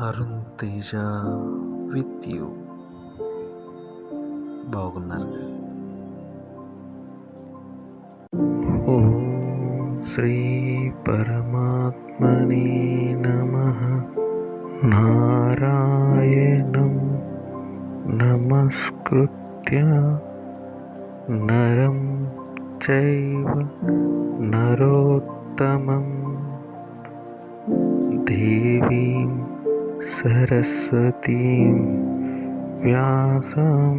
Arun Teja with you బాగున్నారు ఓ శ్రీ పరమాత్మని నమ నారాయణం నమస్కృత్య నరం చైవ నరోత్తమం దేవీం సరస్వతీం వ్యాసం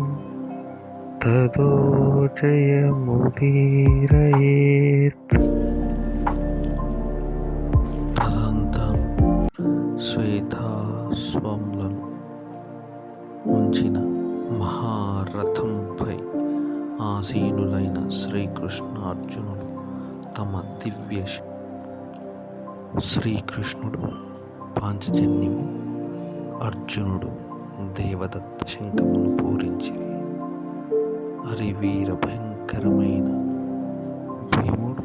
తదో జయముదీరయేత్ తదంతం శ్వేతాస్వములను ఉంచిన మహారథంపై ఆసీనులైన శ్రీకృష్ణార్జునులు తమ దివ్య శ్రీకృష్ణుడు పాంచజన్యము అర్జునుడు దేవదత్త శంఖమును పూరించి హరివీర భయంకరమైన భీముడు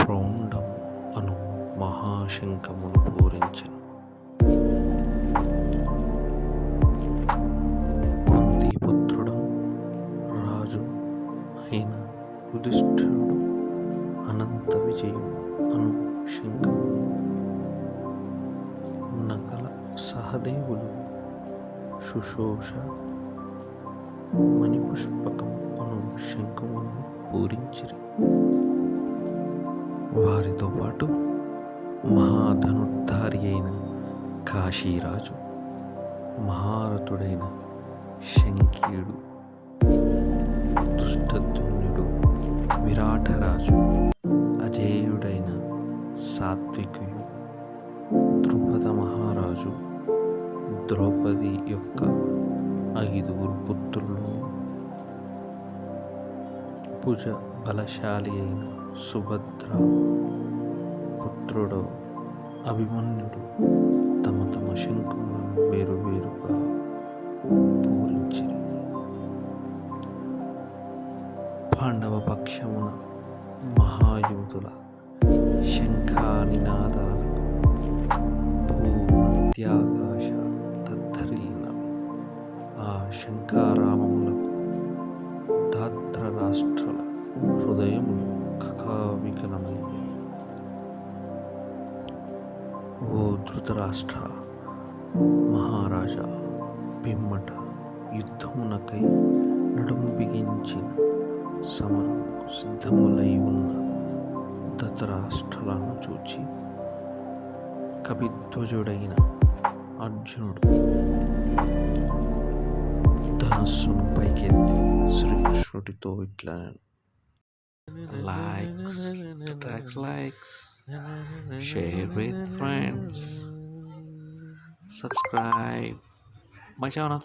ప్రౌండం అను మహాశంఖమును పూరించను. కుంతిపుత్రుడు రాజు అయిన యుధిష్ఠుడు అనంత విజయం అను శంఖము సహదేవులు శుశోష మణిపుష్పకం అను శంఖమును పూరించిరి వారితో పాటు మహాధనుర్ధారి అయిన కాశీరాజు మహారథుడైన శంకీయుడు దుష్టద్యుమ్నుడు విరాటరాజు అజేయుడైన సాత్వికుడు ద్రుపద మహారాజు ద్రౌపది యొక్క ఐదుగురు పుత్రులు భుజ బలశాలి అయిన సుభద్ర పుత్రుడు అభిమన్యుడు తమ తమ శంకులను వేరువేరుగా పూరించి పాండవ పక్షమున మహాయోధుల శంఖానినాదాలు భూమధ్యాకాశ తద్ధరిల్లినవి ఆ శంఖారామములకు దాద్ర రాష్ట్రాల హృదయములు కకావికలమయ్యాయి ఓ ధృతరాష్ట్ర మహారాజా పిమ్మట యుద్ధమునకై నడుము బిగించిన సమరకు సిద్ధములై ఉన్న ధృతరాష్ట్రలను చూచి కవిధ్వజుడైన అర్జునుడు ధనస్సును పైకెత్తి శ్రీకృష్ణుడితో ఇట్లా likes tracks likes share with friends subscribe my channel